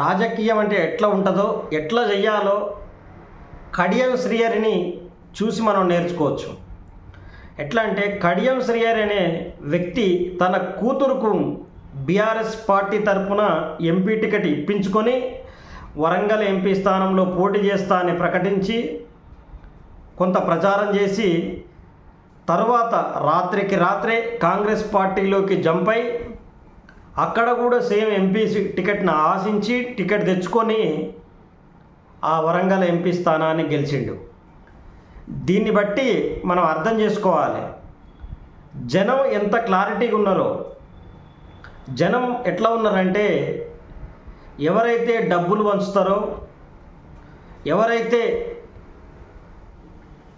రాజకీయం అంటే ఎట్లా ఉంటుందో ఎట్లా చెయ్యాలో కడియం శ్రీహరిని చూసి మనం నేర్చుకోవచ్చు. ఎట్లా అంటే కడియం శ్రీహరి అనే వ్యక్తి తన కూతురుకు బీఆర్ఎస్ పార్టీ తరపున ఎంపీ టికెట్ ఇప్పించుకొని వరంగల్ ఎంపీ స్థానంలో పోటీ చేస్తా అని ప్రకటించి కొంత ప్రచారం చేసి తరువాత రాత్రికి రాత్రే కాంగ్రెస్ పార్టీలోకి జంప్ అయి అక్కడ కూడా సేమ్ ఎంపీ టికెట్ను ఆశించి టికెట్ తెచ్చుకొని ఆ వరంగల్ ఎంపీ స్థానాన్ని గెలిచిండు. దీన్ని బట్టి మనం అర్థం చేసుకోవాలి. జనం ఎంత క్లారిటీగా ఉన్నారో జనం ఎట్లా ఉన్నారంటే ఎవరైతే డబ్బులు పంచుతారో ఎవరైతే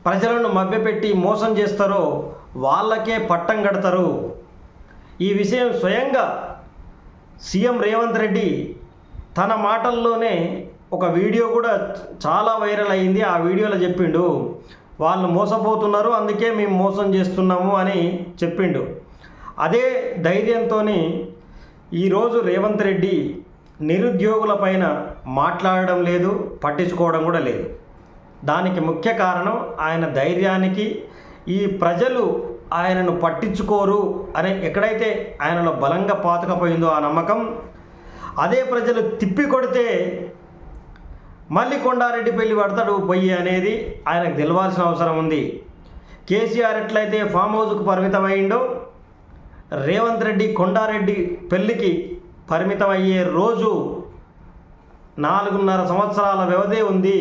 ప్రజలను మభ్యపెట్టి మోసం చేస్తారో వాళ్ళకే పట్టం కడతారు. ఈ విషయం స్వయంగా సీఎం రేవంత్ రెడ్డి తన మాటల్లోనే ఒక వీడియో కూడా చాలా వైరల్ అయింది ఆ వీడియోలో చెప్పిండు వాళ్ళు మోసపోతున్నారు అందుకే మేము మోసం చేస్తున్నాము అని చెప్పిండు. అదే ధైర్యంతో ఈరోజు రేవంత్ రెడ్డి నిరుద్యోగుల పైన మాట్లాడడం లేదు పట్టించుకోవడం కూడా లేదు. దానికి ముఖ్య కారణం ఆయన ధైర్యానికి ఈ ప్రజలు ఆయనను పట్టించుకోరు అనే ఎక్కడైతే ఆయనలో బలంగా పాతకపోయిందో ఆ నమ్మకం అదే ప్రజలు తిప్పి కొడితే మళ్ళీ కొండారెడ్డి పెళ్ళి పడతాడు పొయ్యి అనేది ఆయనకు తెలవాల్సిన అవసరం ఉంది. కేసీఆర్ ఎట్లయితే ఫామ్ హౌస్కు పరిమితమైండో రేవంత్ రెడ్డి కొండారెడ్డి పెళ్ళికి పరిమితం అయ్యే రోజు నాలుగున్నర సంవత్సరాల వ్యవధి ఉంది.